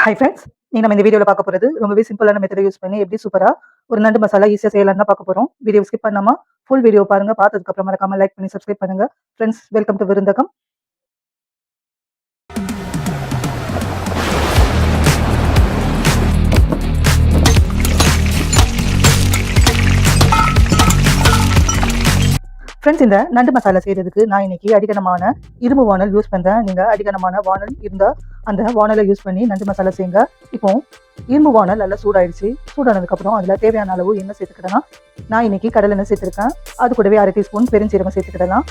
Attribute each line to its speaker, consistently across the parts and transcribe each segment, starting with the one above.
Speaker 1: Hi friends நீங்க நம்ம இந்த வீடியோல பார்க்க போறது ரொம்பவே சிம்பிளான மெத்தடை யூஸ் பண்ணி எப்படி சூப்பரா ஒரு நண்டு மசாலா ஈஸியா செய்யலாம் தான் பார்க்க போறோம். வீடியோ ஸ்கிப் பண்ணாம ஃபுல் வீடியோ பாருங்க. பார்த்ததுக்கு அப்புறம் மறக்காம லைக் பண்ணி சப்ஸ்கிரைப் பண்ணுங்க. Friends welcome to விருந்தகம். ஃப்ரெண்ட்ஸ் இந்த நண்டு மசாலா செய்யறதுக்கு நான் இன்னைக்கு அடிக்கணமான இரும்பு வானல் யூஸ் பண்ணுறேன் நீங்கள் அடிக்கணமான வானல் இருந்தால் அந்த வானலை யூஸ் பண்ணி நண்டு மசாலா செய்யுங்க இப்போ இரும்பு வானல் நல்லா சூடாயிடுச்சு. சூடானதுக்கப்புறம் அதில் தேவையான அளவு என்ன சேர்த்துக்கிடலாம். நான் இன்னைக்கு கடலை எண்ணெய் சேர்த்துருக்கேன். அது கூடவே அரை டீஸ்பூன் பெருஞ்சீரகம் சேர்த்துக்கிடலாம்.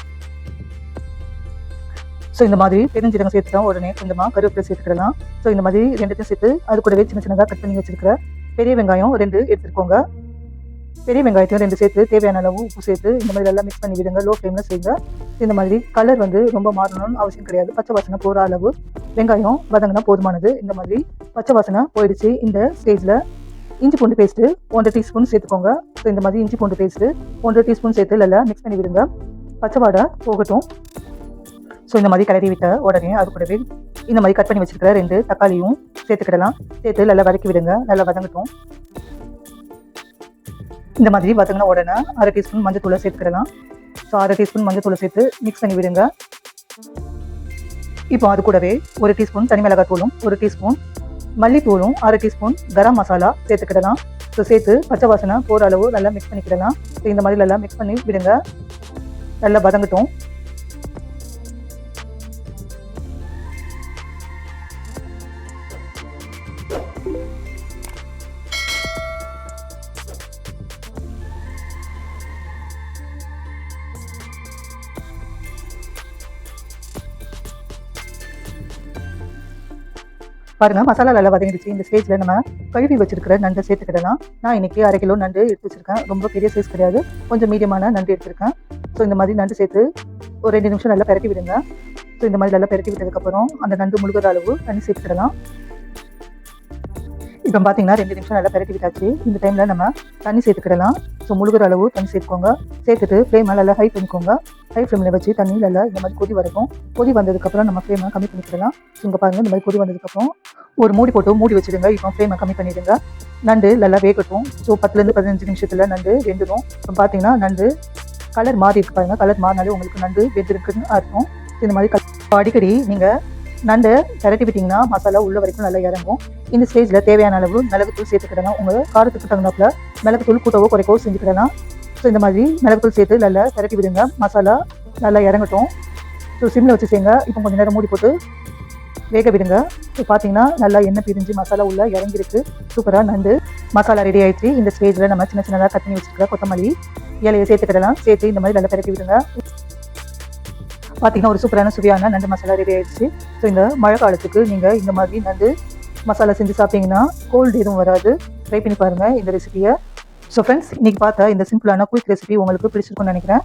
Speaker 1: ஸோ இந்த மாதிரி பெருஞ்சீரகம் சேர்த்துட்டோம். உடனே கொஞ்சமாக கருவேப்பிலை சேர்த்துக்கிடலாம். ஸோ இந்த மாதிரி ரெண்டுத்தையும் சேர்த்து அது கூடவே சின்ன சின்னதாக கட் பண்ணி வச்சிருக்கிற பெரிய வெங்காயம் ரெண்டு எடுத்துக்கோங்க. பெரிய வெங்காயத்தையும் ரெண்டு சேர்த்து தேவையான அளவு உப்பு சேர்த்து இந்த மாதிரி எல்லாம் மிக்ஸ் பண்ணி விடுங்க. லோ ஃப்ளேமில் செய்யுங்க. இந்த மாதிரி கலர் வந்து ரொம்ப மாறணும்னு அவசியம் கிடையாது. பச்சை வாசனை போகிற அளவு வெங்காயம் வதங்கினா போதுமானது. இந்த மாதிரி பச்சை வாசனை போயிடுச்சு. இந்த ஸ்டேஜில் இஞ்சி பூண்டு பேஸ்ட்டு ஒன்றரை டீஸ்பூன் சேர்த்துக்கோங்க. ஸோ இந்த மாதிரி இஞ்சி பூண்டு பேஸ்ட்டு ஒன்றரை டீஸ்பூன் சேர்த்து நல்லா மிக்ஸ் பண்ணி விடுங்க. பச்சை வாடை போகட்டும். ஸோ இந்த மாதிரி கிளறி விட்ட உடனே அது கூடவே இந்த மாதிரி கட் பண்ணி வச்சுருக்கிற ரெண்டு தக்காளியும் சேர்த்துக்கிடலாம். சேர்த்து நல்லா வதக்கி விடுங்க. நல்லா வதங்கட்டும். இந்த மாதிரி வதங்கின உடனே அரை டீஸ்பூன் மஞ்சள் தூளை சேர்த்துக்கிடலாம் ஸோ அரை டீஸ்பூன் மஞ்சள் தூளை சேர்த்து மிக்ஸ் பண்ணி விடுங்க. இப்போ அது கூடவே ஒரு டீஸ்பூன் தனி மிளகாய் தூளும் ஒரு டீஸ்பூன் மல்லித்தூளும் அரை டீஸ்பூன் கரம் மசாலா சேர்த்துக்கிடலாம். ஸோ சேர்த்து பச்சை வாசனை போகிற அளவு நல்லா மிக்ஸ் பண்ணிக்கிடலாம். ஸோ இந்த மாதிரி நல்லா மிக்ஸ் பண்ணி விடுங்க. நல்லா வதங்கட்டும். பாருங்க மசாலா நல்லா வதங்கிடுச்சு. இந்த ஸ்டேஜில் நம்ம கழுவி வச்சிருக்கிற நண்டை சேர்த்துக்கிடலாம். நான் இன்னைக்கு அரை கிலோ நண்டு எடுத்து வச்சிருக்கேன். ரொம்ப பெரிய சைஸ் கிடையாது. கொஞ்சம் மீடியமான நண்டு எடுத்திருக்கேன். ஸோ இந்த மாதிரி நண்டு சேர்த்து ஒரு ரெண்டு நிமிஷம் நல்லா பரட்டி விடுங்க. ஸோ இந்த மாதிரி நல்லா பரட்டி விட்டதுக்கப்புறம் அந்த நண்டு முழுகிற அளவு தண்ணி சேர்த்துக்கிடலாம். இப்போ பார்த்தீங்கன்னா ரெண்டு நிமிஷம் நல்லா பெரட்டி விட்டாச்சு. இந்த டைமில் நம்ம தண்ணி சேர்த்துக்கிடலாம். ஸோ முழுகிற அளவு தண்ணி சேர்த்துக்கோங்க. சேர்த்துட்டு ஃப்ளேமை நல்லா ஹை பண்ணிக்கோங்க. ஹை ஃப்ளேமில் வச்சு தண்ணி நல்லா இந்த மாதிரி கொதி வரைக்கும் கொதி வந்ததுக்கப்புறம் நம்ம ஃப்ளேமை கம்மி பண்ணிக்கிடலாம் ஸோ இங்கே பாருங்கள் இந்த மாதிரி கொதி வந்ததுக்கப்புறம் ஒரு மூடி போட்டு மூடி வச்சுடுங்க. இப்போ ஃப்ளேமை கம்மி பண்ணிடுங்க. நண்டு நல்லா வேகட்டும். ஸோ பத்துலேருந்து பதினஞ்சு நிமிஷத்தில் நண்டு வெந்துடும். இப்போ பார்த்தீங்கன்னா நண்டு கலர் மாறி இருக்கு பாருங்க. கலர் மாறினாலே உங்களுக்கு நண்டு வெந்திருக்குன்னு அர்த்தம். இந்த மாதிரி கல் அடிக்கடி நீங்கள் நண்டு திரட்டி விட்டிங்கன்னா மசாலா உள்ள வரைக்கும் நல்லா இறங்கும். இந்த ஸ்டேஜில் தேவையான அளவு மிளகுத்தூள் சேர்த்துக்கிடலாம் உங்கள் காரத்துக்கு தகுந்தாப்புல மிளகுத்தூள் கூட்டவோ குறைக்கவோ செஞ்சுக்கிடலாம் ஸோ இந்த மாதிரி மிளகுத்தூள் சேர்த்து நல்லா திரட்டி விடுங்க. மசாலா நல்லா இறங்கட்டும். ஸோ சிம்மில் வச்சு செய்யுங்க இப்போ கொஞ்சம் நேரம் மூடி போட்டு வேக விடுங்க. இப்போ பார்த்தீங்கன்னா நல்லா எண்ணெய் பிரிஞ்சு மசாலா உள்ள இறங்கிருக்கு சூப்பராக நண்டு மசாலா ரெடி ஆயிடுச்சு. இந்த ஸ்டேஜில் நம்ம சின்ன சின்னதாக கட் பண்ணி வச்சுருக்க கொத்தமல்லி இலையை சேர்த்துக்கிடலாம் சேர்த்து இந்த மாதிரி நல்லா திரட்டி விடுங்க. பார்த்தீங்கன்னா ஒரு சூப்பரான சுவையான நண்டு மசாலா ரெடி ஆயிடுச்சு. ஸோ இந்த மழை காலத்துக்கு நீங்கள் இந்த மாதிரி நண்டு மசாலா செஞ்சு சாப்பிட்டீங்கன்னா கோல்டு எதுவும் வராது. ட்ரை பண்ணி பாருங்கள் இந்த ரெசிபியை ஸோ ஃப்ரெண்ட்ஸ் இன்றைக்கி பார்த்தா இந்த சிம்பிளான குயிக் ரெசிபி உங்களுக்கு பிடிச்சிருக்கும்னு நினைக்கிறேன்.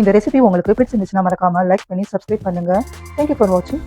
Speaker 1: இந்த ரெசிபி உங்களுக்கு பிடிச்சிருந்துச்சுன்னா மறக்காமல் லைக் பண்ணி சப்ஸ்கிரைப் பண்ணுங்கள் தேங்க்யூ ஃபார் வாட்சிங்